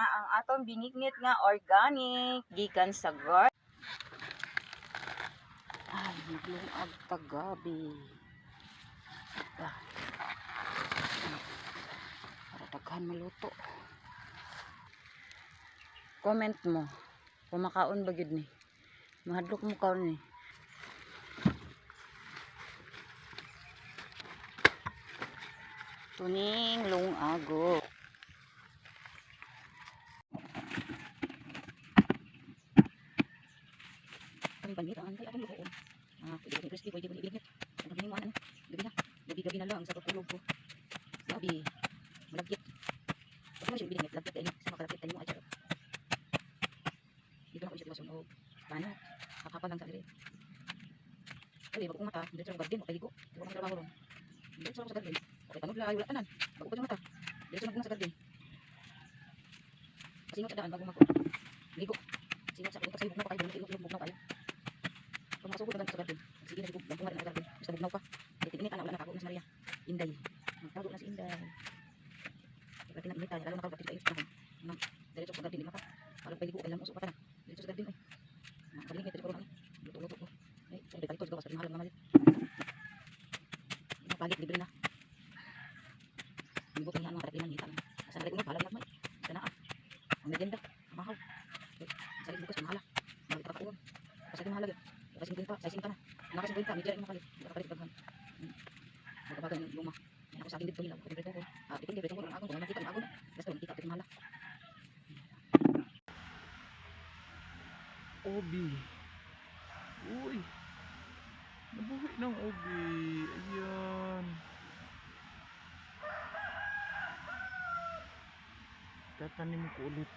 na ang atong binignit nga organic gikan sa garden. Ay, naglungag tagabi. Ah. Para daghan maluto. Comment mo. Kumakaon ba gid ni? Mahadlok mo kaon ni. Tuning lungago. Ang akong luhoon. Ah, pwede ko ni crispy, pwede ko ni ibignit. Ang gabi mo ano, gabi na. Gabi-gabi na lang sa pagtulog ko. Gabi, malagkit. Pag mo siya ibignit, lagkit tayo. Sa makalagkit tayo mo charot. Dito na ko siya masunog. Paano? Kakapal lang sa diri. Kali, bago mata, hindi sa garden, okay ligo. Di ko trabaho ron. Hindi sa sa garden. Okay, panog lang, wala tanan. Bago pa yung mata. Dito na sa garden. Singot sa daan, bago mako. Ligo. Singot sa kung kasi bugnaw pa kayo, kayo, bugnaw kayo. Kung makasugod na sa garden, sige na sigug, bangko nga rin sa garden. Basta bugnaw ka. Dito init, anak, wala nakago na si Maria. Inday. Nagtago na si Inday. Kaya tinag-init tayo, lalo na sa kahon. Nang, diretso sa garden, di maka. Parang paligo, kailang usok pa na. Diretso sa garden, ay. Nakabalingit, ito ko rin, Luto-luto ko. Ay, sabi tayo, ito, sa mahalang naman. Palit, libre na. Hindi ko kanya mga karapinan, hita lang. Asa na rin mo, bahala na may. Asa na ah. Ang legenda, ang mahaw. Sa rin bukas, mahala. Bakit ka kauwan? Kasi mahala yun. Kasi kwenta, sa ising ka na. Anak kasi kwenta, medyo rin makalit. Hindi ka palit baghan. Magkabagan ng luma. Yan ako sa akin dito. Kasi preto ko. Ah, depende, preto ko. Ang agon, kung nakita, ang agon. Basta, nakita, preto mahala. Obi. Uy. Nabuhi ng obi. Ayan. Tatanim ko ulit.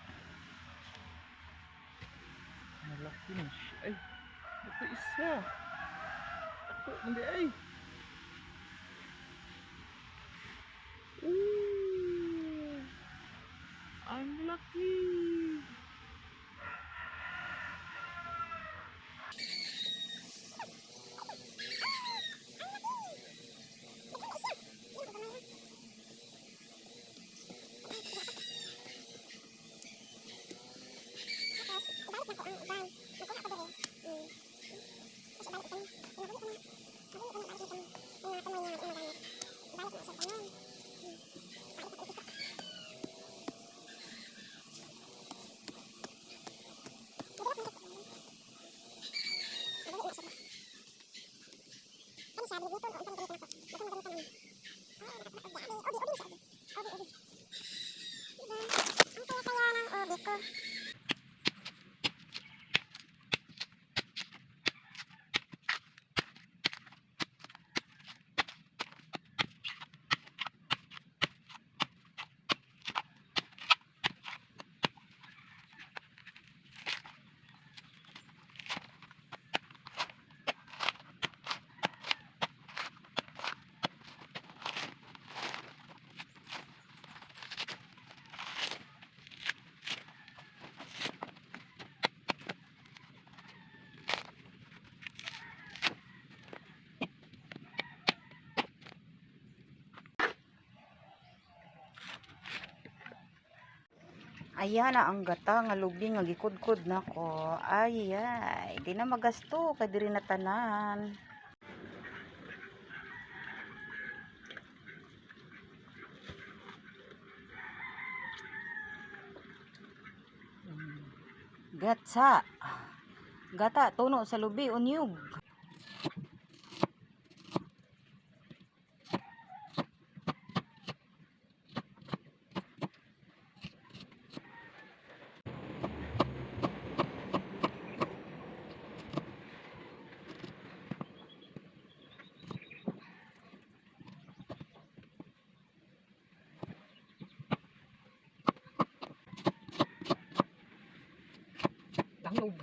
Malaki na siya. Ay. Ito isa. Ako. Hindi ay. Ooh. Ang laki. Ayan na ang gata nga lubi nga gikudkod na ko. Ay, ay. Di na magasto. Kay diri na tanan. Gatsa. Gata, tuno sa lubi, unyug. Langog.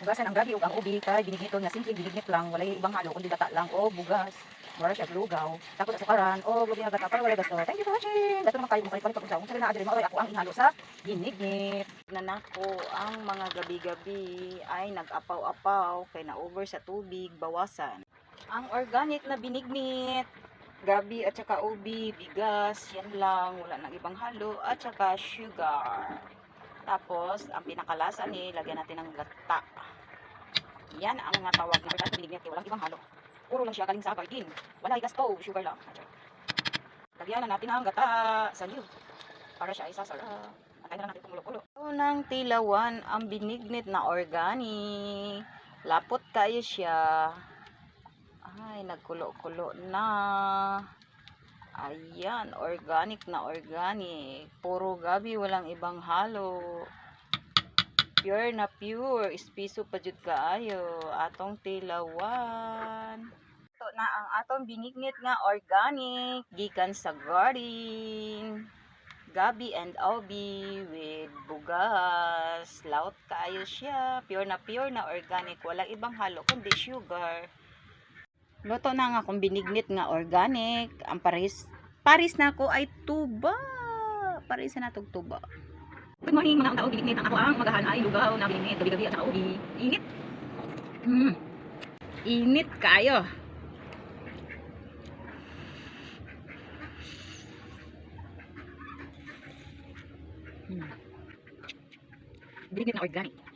Bugasan ang gabi ug ang ubi kay binigniton nga simple binignit lang walay ibang halo kundi gata lang o bugas Mara siya lugaw. Tapos sa sukaran, o lubi nga gata para walay gasto. Thank you for watching. Gasto naman kayo kung palit sa unsa na adre mo ako ang inhalo sa binignit. Nanako ang mga gabi-gabi ay nag-apaw-apaw kay na over sa tubig bawasan. Ang organic na binignit gabi at saka ubi, bigas, yan lang, wala nang ibang halo, at saka sugar. Tapos, ang pinakalasa ni, lagyan natin ng gata. Yan ang mga tawag na organ binigyan walang ibang halo. Puro lang siya galing sa garden. Wala igasto, sugar lang. Lagyan na natin ang gata sa liw. Para siya ay sasarap. Antayin na natin kumulo-kulo. Unang tilawan ang binignit na organic. Lapot kayo siya. Ay, nagkulo-kulo na. Ayan, organic na organic. Puro gabi, walang ibang halo. Pure na pure. Ispiso pa jud kaayo. Atong tilawan. Ito na ang atong binignit nga organic. Gikan sa garden. Gabi and Obi with bugas. Laut kaayo siya. Pure na pure na organic. Walang ibang halo kundi sugar. Luto na nga akong binignit nga organic. Ang paris, paris na ako ay tuba. Paris na itong tuba. Good morning mga tao, binignit ang ako ang magahan ay lugaw na binignit gabi-gabi at saka ubi. Init. Mm. Init kayo. Hmm. Binignit na organic.